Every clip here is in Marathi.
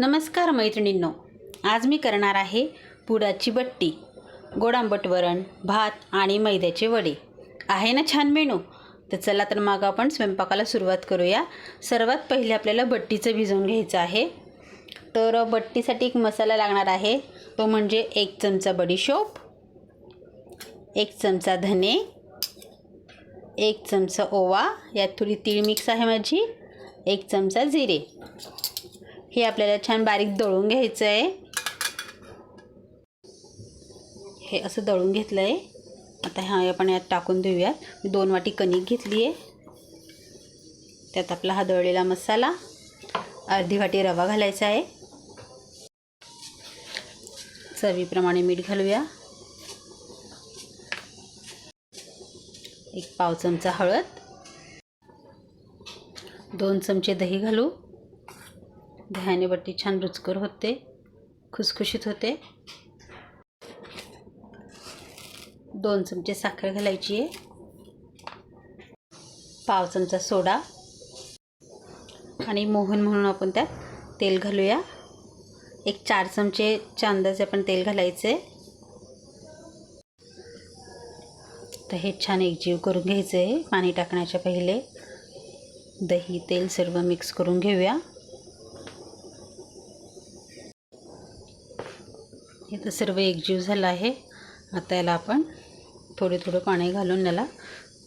नमस्कार मैत्रिणींनो आज मी करणार आहे पुडाची बट्टी गोड आंबट वरण भात आणि मैद्याचे वडे. आहे ना छान मेनू? तर चला तर मग आपण स्वयंपाकाला सुरुवात करूया. सर्वात पहिले आपल्याला बट्टीचं भिजवून घ्यायचं आहे. तर बट्टीसाठी एक मसाला लागणार आहे. तो म्हणजे एक चमचा बडीशोप एक चमचा धने एक चमचा ओवा यात थोडी तीळ मिक्स आहे माझी एक चमचा जिरे. हे आपल्याला छान बारीक दळून घ्यायचं आहे. हे असं दळून घेतलं आहे आता हा आपण यात टाकून देऊयात. मी दोन वाटी कणिक घेतली आहे त्यात आपला हा दळलेला मसाला. अर्धी वाटी रवा घालायचा आहे. चवीप्रमाणे मीठ घालूया. एक पाव चमचा हळद. दोन चमचे दही घालू. दह्याने बट्टी छान रुचकर होते खुसखुशीत होते. दोन चमचे साखर घालायची आहे. पाव चमचा सोडा. आणि मोहन म्हणून आपण त्यात तेल घालूया. एक चार चमचे अंदाजे आपण तेल घालायचे. तर हे छान एकजीव करून घ्यायचं आहे. पाणी टाकण्याच्या पहिले दही तेल सर्व मिक्स करून घेऊया. इथं सर्व एकजीव झालं आहे. आता याला आपण थोडे थोडं पाणी घालून याला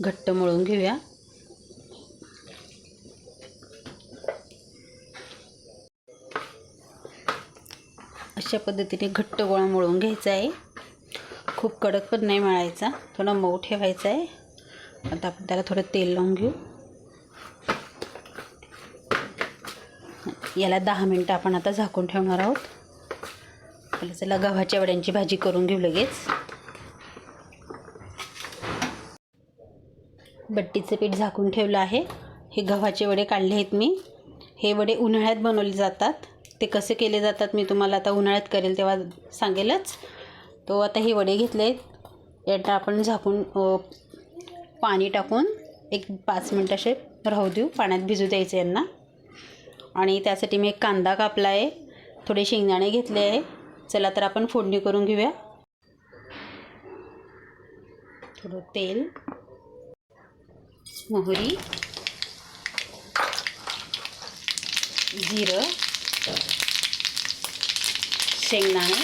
घट्ट मळून घेऊया. अशा पद्धतीने घट्ट गोळा मळून घ्यायचा आहे. खूप कडक पण नाही मळायचा. थोडा मऊ ठेवायचा आहे. आता आपण त्याला थोडं तेल लावून घेऊ. याला दहा मिनटं आपण आता झाकून ठेवणार आहोत. आपल्याला चला गव्हाच्या वड्यांची भाजी करून घेऊ लगेच. बट्टीचं पीठ झाकून ठेवलं आहे. हे गव्हाचे वडे काढले आहेत मी. हे वडे उन्हाळ्यात बनवले जातात. ते कसे केले जातात मी तुम्हाला आता उन्हाळ्यात करेल तेव्हा सांगेलच. तो आता हे वडे घेतले आहेत. यात आपण झाकून पाणी टाकून एक पाच मिनटं असे राहू देऊ. पाण्यात भिजू द्यायचे यांना. आणि त्यासाठी मी एक कांदा कापला आहे. थोडे शेंगदाणे घेतले आहे. चला तर आपण फोडणी करून घेऊया. थोडं तेल मोहरी जिरं शेंगदाणे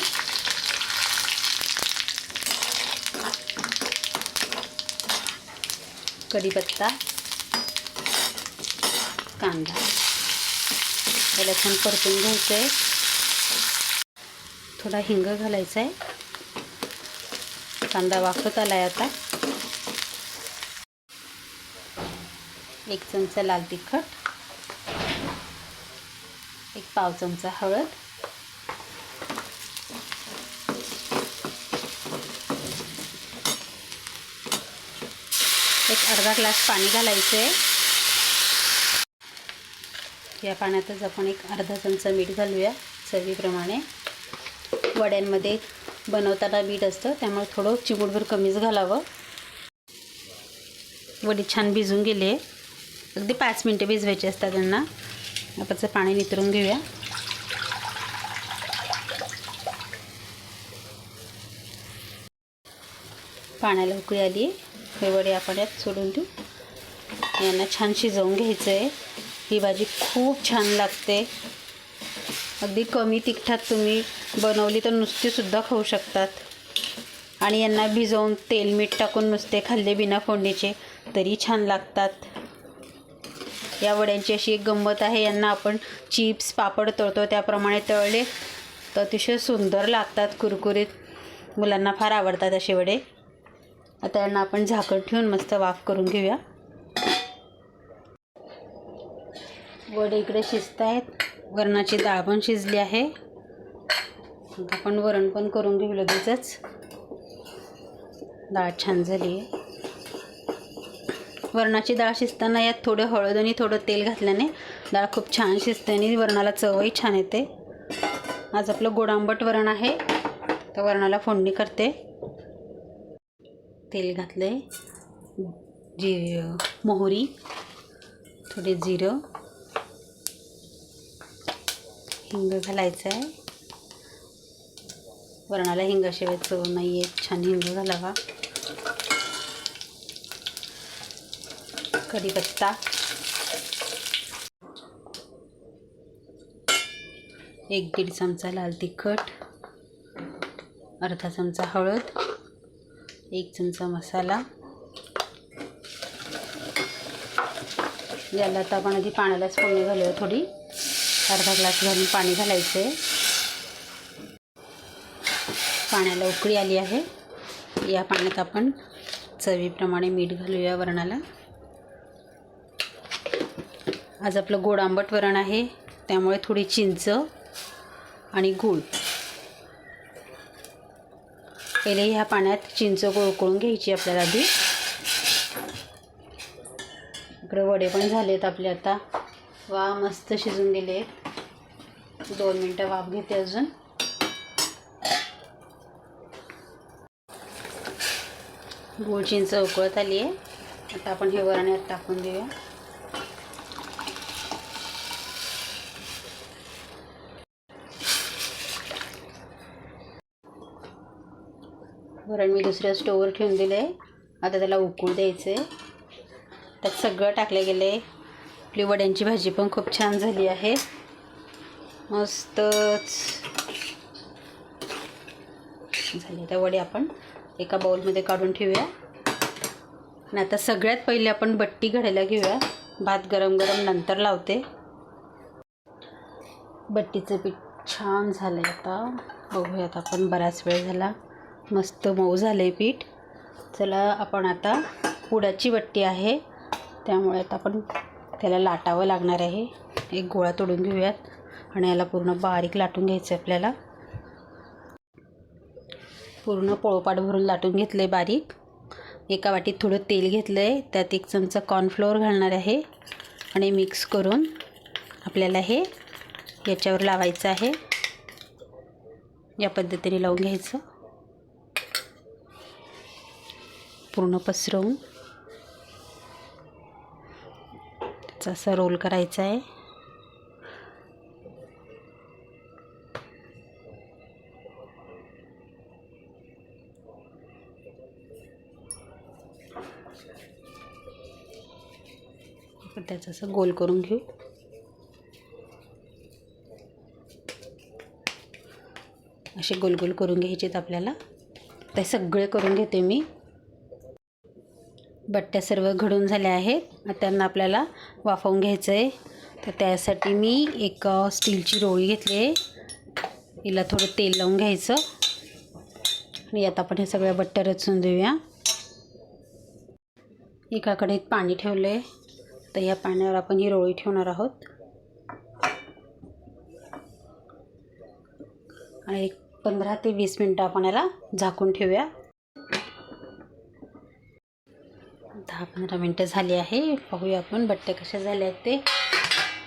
कढीपत्ता कांदा. याला छान परतून घ्यायचं आहे थोडा हिंग घालायचा आहे. कांदा वाफत आला आहे आता. एक चमचा लाल तिखट. एक पाव चमचा हळद. एक अर्धा ग्लास पाणी घालायचं आहे या पाण्यातच आपण एक अर्धा चमचा मीठ घालूया चवीप्रमाणे. वड्यांमध्ये बनवताना मीठ असतं त्यामुळे थोडं चिमूटभर कमीच घालावं. वडी छान भिजून गेले. अगदी पाच मिनटं भिजवायचे असतात त्यांना. आपणचं पाणी नितरून घेऊया. पाण्याला उकळी आली. हे वडे आपण यात सोडून देऊ. यांना छान शिजवून घ्यायचं आहे ही भाजी खूप छान लागते. अगदी कमी तिखटात तुम्ही बनवली तर नुसतीसुद्धा खाऊ शकतात. आणि यांना भिजवून तेल मीठ टाकून नुसते खाल्ले बिना फोडणीचे तरी छान लागतात. या वड्यांची अशी एक गंमत आहे यांना आपण चिप्स पापड तळतो त्याप्रमाणे तळले तर अतिशय सुंदर लागतात कुरकुरीत. मुलांना फार आवडतात असे वडे. आता यांना आपण झाकण ठेवून मस्त वाफ करून घेऊया. वडे इकडे शिजत आहेत वरणाची डाळ पण शिजली आहे. आपण वरण पण करून घेऊ लगेचच. डाळ छान झाली. आहे वरणाची डाळ शिजताना यात थोडं हळद आणि थोडं तेल घातल्याने डाळ खूप छान शिजते आणि वरणाला चवही छान येते. आज आपलं गोडांबट वरण आहे. तर वरणाला फोडणी करते. तेल घातले जी मोहरी थोडे जिरं. हिंग घालायचं आहे वरणाला हिंगाशिवाय चव नाही आहे छान हिंग घालावा कढीपत्ता. एक दीड चमचा लाल तिखट. अर्धा चमचा हळद. एक चमचा मसाला. याला आता आपण आधी पाण्यालाच फोडणी घालूया थोडी. अर्धा ग्लास घालून पाणी घालायचं आहे पाण्याला उकळी आली आहे. या पाण्यात आपण चवीप्रमाणे मीठ घालूया वरणाला. आज आपलं गोड आंबट वरण आहे. त्यामुळे थोडी चिंच आणि गूळ. पहिले ह्या पाण्यात चिंच गोळ उकळून घ्यायची आपल्याला आधी. इकडे वडे पण झालेत आपले आता. वा मस्त शिजून गेले. दोन मिनटं वाफ घेते अजून. गूळ चिंच उकळत आली आहे आता आपण हे वरण्यात टाकून देऊया. वरण मी दुसऱ्या स्टोवर ठेवून दिलं आहे आता त्याला उकळू द्यायचं आहे त्यात सगळं टाकलं गेलं आहे आपली वड्यांची भाजी पण खूप छान झाली आहे. मस्तच. झाले त्या वडे आपण एका बाउलमध्ये काढून ठेवूया. आणि आता सगळ्यात पहिले आपण बट्टी घडायला घेऊया. भात गरम गरम नंतर लावते. बट्टीचं पीठ छान झालं आहे आता. बघूयात आपण बराच वेळ झाला. मस्त मऊ झालं आहे पीठ. चला आपण आता पुडाची बट्टी आहे. त्यामुळे आता आपण त्याला लाटावं लागणार आहे. एक गोळा तोडून घेऊयात आणि याला पूर्ण बारीक लाटून घ्यायचं आहे आपल्याला. पूर्ण पोळपाट भरून लाटून घेतलं आहे बारीक. एका वाटीत थोडं तेल घेतलं आहे त्यात एक चमचा कॉर्नफ्लोअर घालणार आहे. आणि मिक्स करून आपल्याला हे याच्यावर लावायचं आहे. या पद्धतीने लावून घ्यायचं. पूर्ण पसरवून. त्याचा असा रोल करायचा आहे. आपण त्याचं असं गोल करून घेऊ. असे गोल गोल करून घ्यायचेत आपल्याला. ते सगळे करून घेते मी. बट्ट्या सर्व घडून झाल्या आहेत. त्यांना आपल्याला वाफवून घ्यायचं आहे तर त्यासाठी मी एक स्टीलची रोळी घेतली आहे हिला थोडं तेल लावून घ्यायचं. आणि आता आपण हे सगळ्या बट्ट्या रचून देऊया. एकाकडे पाणी ठेवलं आहे तर या पाण्यावर आपण ही रोळी ठेवणार आहोत. आणि एक पंधरा ते वीस मिनटं आपण याला झाकून ठेवूया. दहा पंधरा मिनटं झाली आहे. पाहूया आपण बट्टे कशा झाले आहेत ते.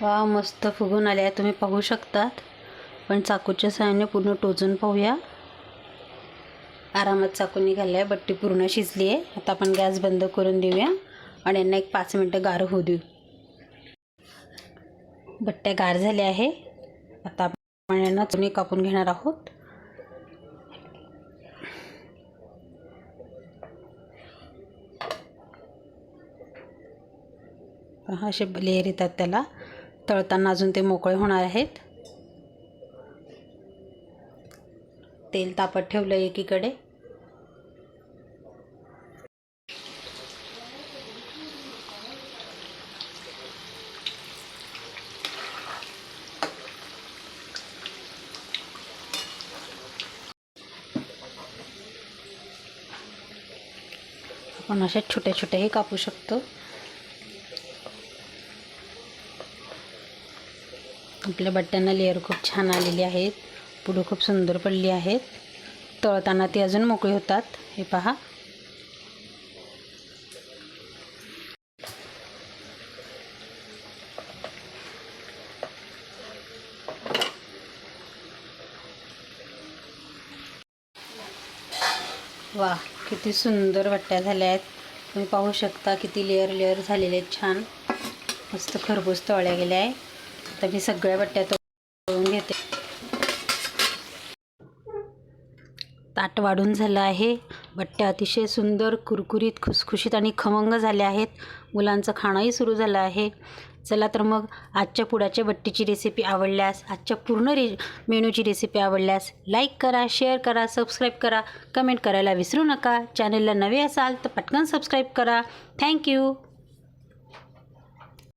वा मस्त फुगून आले आहेत. तुम्ही पाहू शकतात. पण चाकूच्या सहाय्याने पूर्ण टोचून पाहूया. आरामात चाकू निघाला आहे बट्टी पूर्ण शिजली आहे. आता आपण गॅस बंद करून देऊया. आणि यांना एक पाच मिनटं गार होऊ देऊ. बट्ट्या गार झाल्या आहे. आता आपण यांना चुनी कापून घेणार आहोत. असे लेअर येतात त्याला. तळताना अजून ते मोकळे होणार आहेत. तेल तापत ठेवलं एकीकडे. आपण अशा छोट्या छोट्याही कापू शकतो. आपल्या बट्ट्यांना लेअर खूप छान आलेली आहेत. पुढं खूप सुंदर पडली आहेत. तळताना ती अजून मोकळी होतात. हे पहा. वा किती सुंदर बट्ट्या झाल्या आहेत. तुम्ही पाहू शकता किती लेअर लेअर झालेले आहेत छान. मस्त खरबूज तळल्या गेल्या आहे. तर मी सगळ्या बट्ट्या करून घेते. ताट वाढून झालं आहे. बट्ट्या अतिशय सुंदर कुरकुरीत खुसखुशीत आणि खमंग झाल्या आहेत. मुलांचं खाणंही सुरू झालं आहे. चला तर मग आजच्या पुडाच्या बट्टीची रेसिपी आवडल्यास आजच्या पूर्ण रे मेनूची रेसिपी आवडल्यास लाईक करा शेअर करा सबस्क्राईब करा कमेंट करायला विसरू नका. चॅनलला नवे असाल तर पटकन सबस्क्राईब करा. थँक्यू